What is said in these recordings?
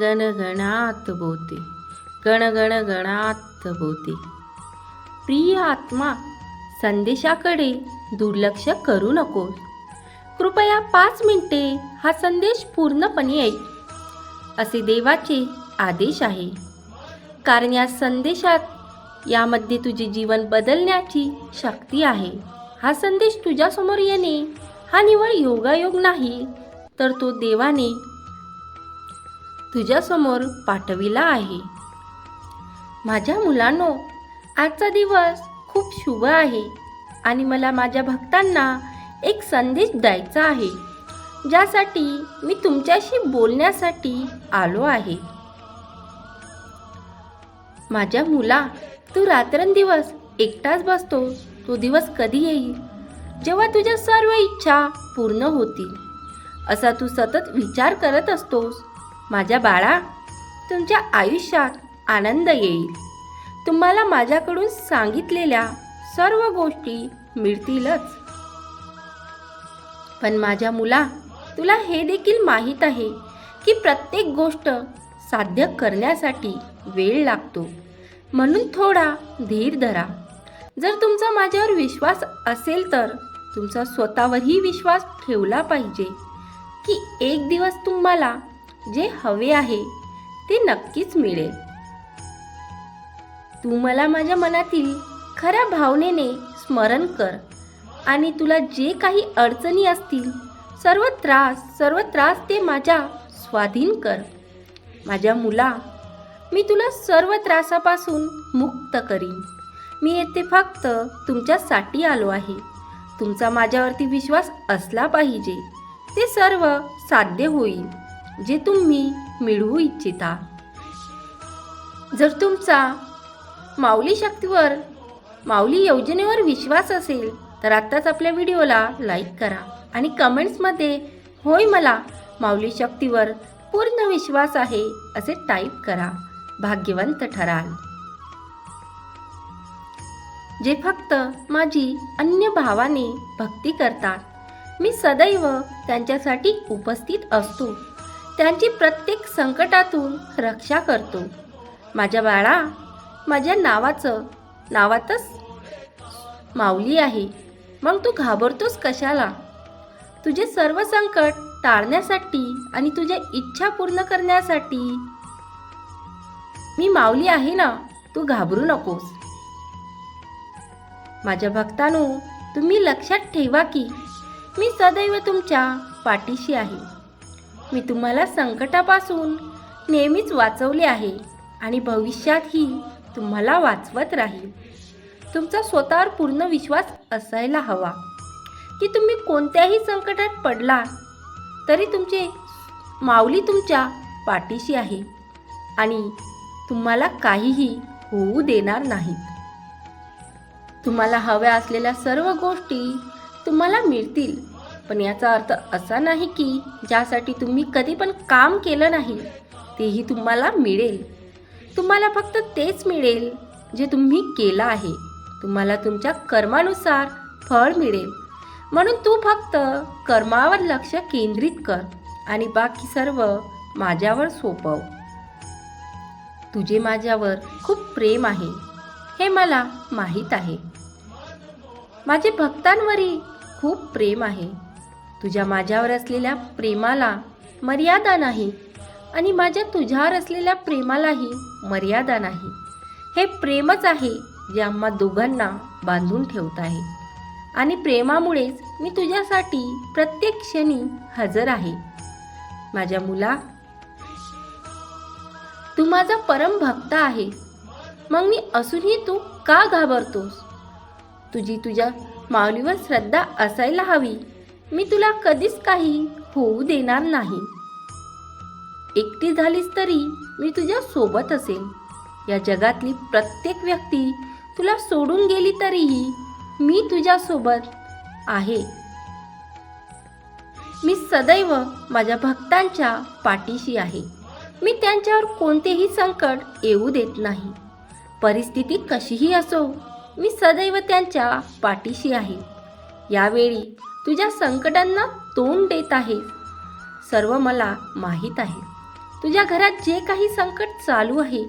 गण गणात बोते गण गण गणात बोते प्रिय आत्मा संदेशाकडे दुर्लक्ष करू नको. कृपया पाच मिनिटे हा संदेश पूर्णपणे ऐक. असे देवाचे आदेश आहे. कारण या संदेशात यामध्ये तुझे जीवन बदलण्याची शक्ती आहे. हा संदेश तुझ्यासमोर येणे हा निवळ योगायोग नाही तर तो देवाने तुझ्यासमोर पाठविला आहे. माझ्या मुलांनो आजचा दिवस खूप शुभ आहे आणि मला माझ्या भक्तांना एक संदेश द्यायचा आहे ज्यासाठी मी तुमच्याशी बोलण्यासाठी आलो आहे. माझ्या मुला तू रात्रंदिवस एकटाच बसतो तो दिवस कधी येईल? जेव्हा तुझ्या सर्व इच्छा पूर्ण होतील. असा तू सतत विचार करत असतोस माझ्या बाळा तुमच्या आयुष्यात आनंद येईल. तुम्हाला माझ्याकडून सांगितलेल्या सर्व गोष्टी मिळतीलच. पण माझ्या मुला तुला हे देखील माहीत आहे की प्रत्येक गोष्ट साध्य करण्यासाठी वेळ लागतो. म्हणून थोडा धीर धरा. जर तुमचा माझ्यावर विश्वास असेल तर तुमचा स्वतःवरही विश्वास ठेवला पाहिजे की एक दिवस तुम्हाला जे हवे आहे ते नक्कीच मिळेल. तू मला माझ्या मनातील खऱ्या भावनेने स्मरण कर आणि तुला जे काही अडचणी असतील सर्व त्रास सर्व त्रास ते माझ्या स्वाधीन कर. माझ्या मुला मी तुला सर्व त्रासापासून मुक्त करीन. मी येथे फक्त तुमच्यासाठी आलो आहे. तुमचा माझ्यावरती विश्वास असला पाहिजे. ते सर्व साध्य होईल. जे तुम्ही मिळवू इच्छिता. जर तुमचा माऊली शक्तीवर माऊली योजनेवर विश्वास असेल तर आत्ताच आपल्या व्हिडिओला लाईक करा आणि कमेंट्समध्ये होय मला माऊली शक्तीवर पूर्ण विश्वास आहे असे टाईप करा. भाग्यवंत ठराल. जे फक्त माझी अन्य भावाने भक्ती करतात मी सदैव त्यांच्यासाठी उपस्थित असतो. त्यांची प्रत्येक संकटातून रक्षा करतो. माझ्या बाळा माझ्या नावाचं नावातच माऊली आहे. मग तू घाबरतोस कशाला? तुझे सर्व संकट टाळण्यासाठी आणि तुझ्या इच्छा पूर्ण करण्यासाठी मी माऊली आहे ना तू घाबरू नकोस. माझ्या भक्तांनो तुम्ही लक्षात ठेवा की मी सदैव तुमच्या पाठीशी आहे. मी तुम्हाला संकटापासून नेहमीच वाचवले आहे आणि भविष्यातही तुम्हाला वाचवत राहील. तुमचा स्वतःवर पूर्ण विश्वास असायला हवा. की तुम्ही कोणत्याही संकटात पडला तरी तुमचे माऊली तुमच्या पाठीशी आहे आणि तुम्हाला काहीही होऊ देणार नाहीत. तुम्हाला हव्या असलेल्या सर्व गोष्टी तुम्हाला मिळतील. पण याचा अर्थ असा नाही की ज्यासाठी तुम्ही कधी पण काम केलं नाही तेही तुम्हाला मिळेल. तुम्हाला फक्त तेच मिळेल जे तुम्ही केलं आहे. तुम्हाला तुमच्या कर्मानुसार फळ मिळेल. म्हणून तू फक्त कर्मावर लक्ष केंद्रित कर आणि बाकी सर्व माझ्यावर सोपव. तुझे माझ्यावर खूप प्रेम आहे हे मला माहीत आहे. माझे भक्तांवरही खूप प्रेम आहे. तुझ्या माझ्यावर असलेल्या प्रेमाला मर्यादा नाही आणि माझ्या तुझ्यावर असलेल्या प्रेमालाही मर्यादा नाही. हे प्रेमच आहे जे आम्हा दोघांना बांधून ठेवत आहे. आणि प्रेमामुळेच मी तुझ्यासाठी प्रत्येक क्षणी हजर आहे. माझ्या मुला तू माझा परम भक्त आहे. मग मी असूनही तू का घाबरतोस? तुझी तुझ्या माऊलीवर श्रद्धा असायला हवी. मी तुला कधीच काही होऊ देणार नाही. एकटी झालीस तरी मी तुझ्या सोबत असेल. या जगातली प्रत्येक व्यक्ती तुला सोडून गेली तरीही मी तुझ्यासोबत आहे. मी सदैव माझ्या भक्तांच्या पाठीशी आहे. मी त्यांच्यावर कोणतेही संकट येऊ देत नाही. परिस्थिती कशीही असो मी सदैव त्यांच्या पाठीशी आहे. यावेळी तुझ्या संकटांना तोंड देत आहे. सर्व मला माहीत आहे. तुझ्या घरात जे काही संकट चालू आहे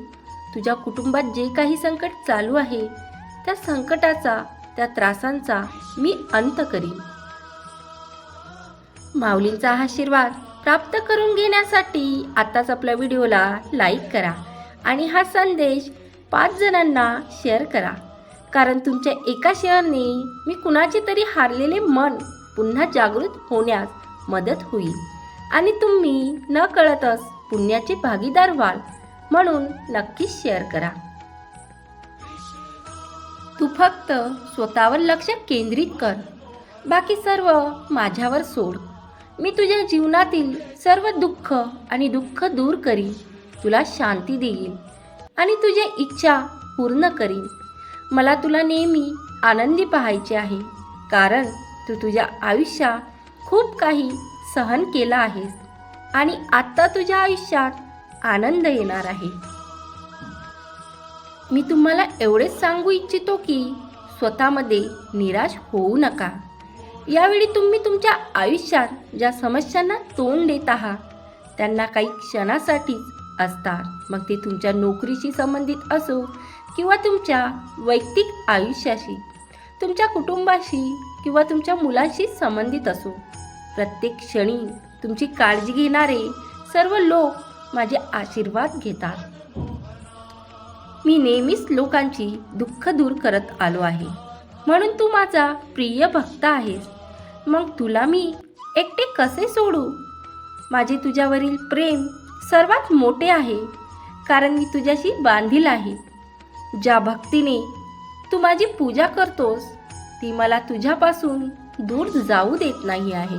तुझ्या कुटुंबात जे काही संकट चालू आहे त्या संकटाचा त्या त्रासांचा मी अंत करीन. माऊलींचा आशीर्वाद प्राप्त करून घेण्यासाठी आत्ताच आपल्या व्हिडिओला लाईक करा आणि हा संदेश पाच जणांना शेअर करा. कारण तुमच्या एका शेअरने मी कुणाचे तरी हारलेले मन पुन्हा जागृत होण्यास मदत होईल. आणि तुम्ही न कळतच पुण्याचे भागीदार व्हाल म्हणून नक्कीच शेअर करा. तू फक्त स्वतःवर लक्ष केंद्रित कर. बाकी सर्व माझ्यावर सोड. मी तुझ्या जीवनातील सर्व दुःख आणि दुःख दूर करीन. तुला शांती देईन. आणि तुझ्या इच्छा पूर्ण करीन. मला तुला नेहमी आनंदी पाहायचे आहे. कारण तू तुझ्या आयुष्यात खूप काही सहन केलं आहेस आणि आत्ता तुझ्या आयुष्यात आनंद येणार आहे. मी तुम्हाला एवढेच सांगू इच्छितो की स्वतःमध्ये निराश होऊ नका. यावेळी तुम्ही तुमच्या आयुष्यात ज्या समस्यांना तोंड देत आहात त्यांना काही क्षणासाठीच असतात. मग ते तुमच्या नोकरीशी संबंधित असो किंवा तुमच्या वैयक्तिक आयुष्याशी तुमच्या कुटुंबाशी किंवा तुमच्या मुलांशी संबंधित असो. प्रत्येक क्षणी तुमची काळजी घेणारे सर्व लोक माझे आशीर्वाद घेतात. मी नेहमीच लोकांची दुःख दूर करत आलो आहे. म्हणून तू माझा प्रिय भक्त आहेस. मग तुला मी एकटे कसे सोडू? माझे तुझ्यावरील प्रेम सर्वात मोठे आहे कारण मी तुझ्याशी बांधील आहे. ज्या भक्तीने तू माझी पूजा करतोस ती मला तुझ्यापासून दूर जाऊ देत नाही आहे.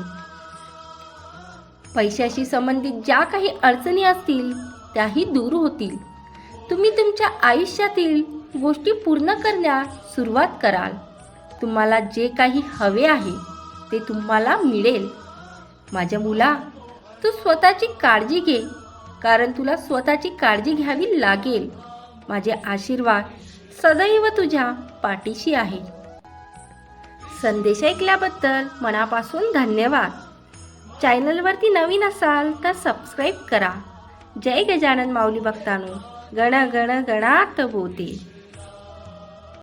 पैशाशी संबंधित ज्या काही अडचणी असतील त्याही दूर होतील. तुम्ही तुमच्या आयुष्यातील गोष्टी पूर्ण करण्यास सुरुवात कराल. तुम्हाला जे काही हवे आहे ते तुम्हाला मिळेल. माझ्या मुला तू स्वतःची काळजी घे कारण तुला स्वतःची काळजी घ्यावी लागेल. माझे आशीर्वाद सदैव तुझ्या पाठीशी आहे संदेश ऐकल्याबद्दल मनापासून धन्यवाद. चॅनलवरती नवीन असाल तर सबस्क्राईब करा. जय गजानन माऊली भक्तानो. गण गण गणात बोते